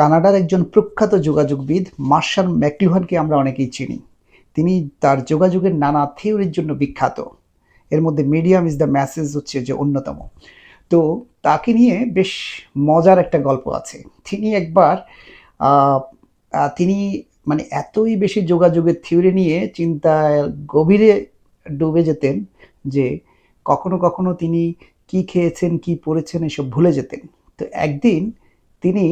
কানাডার একজন প্রখ্যাত যোগাযোগবিদ, মার্শাল ম্যাকলুহানকে আমরা অনেকেই চিনি। তিনি তার যোগাযোগের নানা থিওরির জন্য বিখ্যাত। এর মধ্যে মিডিয়াম ইজ দ্য মেসেজ হচ্ছে যে অন্যতম। তো তাকে নিয়ে বেশ মজার একটা গল্প আছে। তিনি একবার তিনি মানে এতই বেশি যোগাযোগের থিওরি নিয়ে চিন্তায় গভীরে ডুবে যেতেন যে কখনো কখনো তিনি কি খেয়েছেন, কি পড়েছেন এসব ভুলে যেতেন। তো একদিন তিনি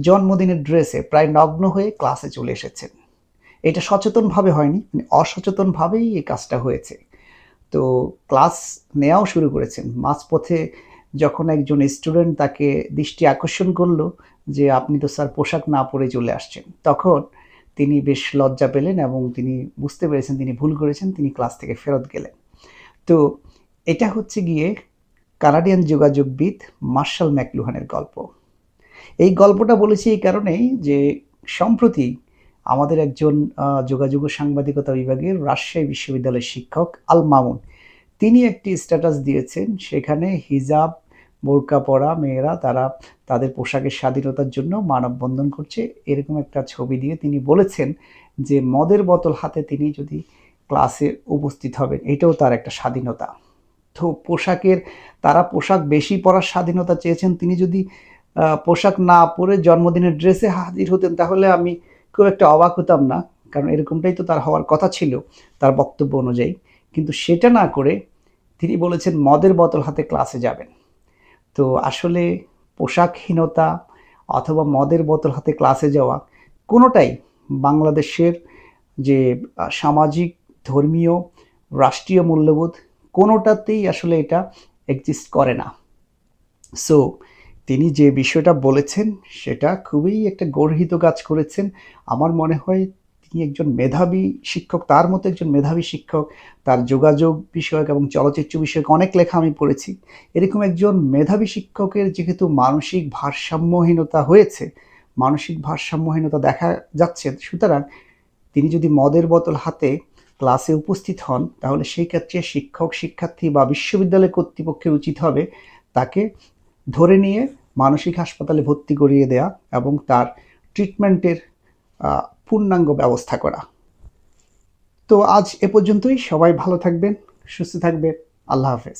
জন্মদিনের ড্রেসে প্রায় নগ্ন হয়ে ক্লাসে চলে এসেছেন। এটা সচেতনভাবে হয়নি মানে অসচেতনভাবেই এই কাজটা হয়েছে। তো ক্লাস নেওয়াও শুরু করেছেন। মাঝপথে যখন একজন স্টুডেন্ট তাকে দৃষ্টি আকর্ষণ করল যে, আপনি তো স্যার পোশাক না পরে চলে আসছেন। তখন তিনি বেশ লজ্জা পেলেন এবং তিনি বুঝতে পেরেছেন, তিনি ভুল করেছেন, তিনি ক্লাস থেকে ফেরত গেলেন। তো এটা হচ্ছে গিয়ে কানাডিয়ান যোগাযোগবিদ মার্শাল ম্যাকলুহানের গল্প। গল্পটা বলেছি এই কারণেই যে সম্প্রতি আমাদের একজন যোগাযোগ সাংবাদিকতা বিভাগের রাজশাহী বিশ্ববিদ্যালয়ের শিক্ষক আল মামুন। তিনি একটি স্ট্যাটাস দিয়েছেন, সেখানে হিজাব, বোরকা পরা মেয়েরা তারা তাদের পোশাকের স্বাধীনতার জন্য মানববন্ধন করছে। এরকম একটা ছবি দিয়ে তিনি বলেছেন যে মদের বোতল হাতে তিনি যদি ক্লাসে উপস্থিত হবেন, এটাও তার একটা স্বাধীনতা। তো পোশাকের, তারা পোশাক বেশি পরার স্বাধীনতা চেয়েছেন, তিনি যদি পোশাক না পরে জন্মদিনের ড্রেসে হাজির হতেন, তাহলে আমি খুব একটা অবাক হতাম না। কারণ এরকমটাই তো তার হওয়ার কথা ছিল, তার বক্তব্য অনুযায়ী। কিন্তু সেটা না করে তিনি বলেছেন, মদের বোতল হাতে ক্লাসে যাবেন। তো আসলে পোশাকহীনতা অথবা মদের বোতল হাতে ক্লাসে যাওয়া কোনোটাই বাংলাদেশের যে সামাজিক, ধর্মীয়, রাষ্ট্রীয় মূল্যবোধ কোনোটাতেই আসলে এটা এক্সিস্ট করে না। সো তিনি যে বিষয়টা বলেছেন, সেটা খুবই একটা গর্হিত কাজ করেছেন। আমার মনে হয় তিনি একজন মেধাবী শিক্ষক, তার মতো একজন মেধাবী শিক্ষক, তার যোগাযোগ বিষয়ক এবং চলচ্চিত্র বিষয়ক অনেক লেখা আমি পড়েছি। এরকম একজন মেধাবী শিক্ষকের যেহেতু মানসিক ভারসাম্যহীনতা হয়েছে, মানসিক ভারসাম্যহীনতা দেখা যাচ্ছে, সুতরাং তিনি যদি মদের বোতল হাতে ক্লাসে উপস্থিত হন, তাহলে সেই ক্ষেত্রে শিক্ষক, শিক্ষার্থী বা বিশ্ববিদ্যালয় কর্তৃপক্ষের উচিত হবে তাকে ধরে নিয়ে মানসিক হাসপাতালে ভর্তি করিয়ে দেয়া এবং তার ট্রিটমেন্টের পূর্ণাঙ্গ ব্যবস্থা করা। তো আজ এ পর্যন্তই। সবাই ভালো থাকবেন, সুস্থ থাকবেন। আল্লাহ হাফেজ।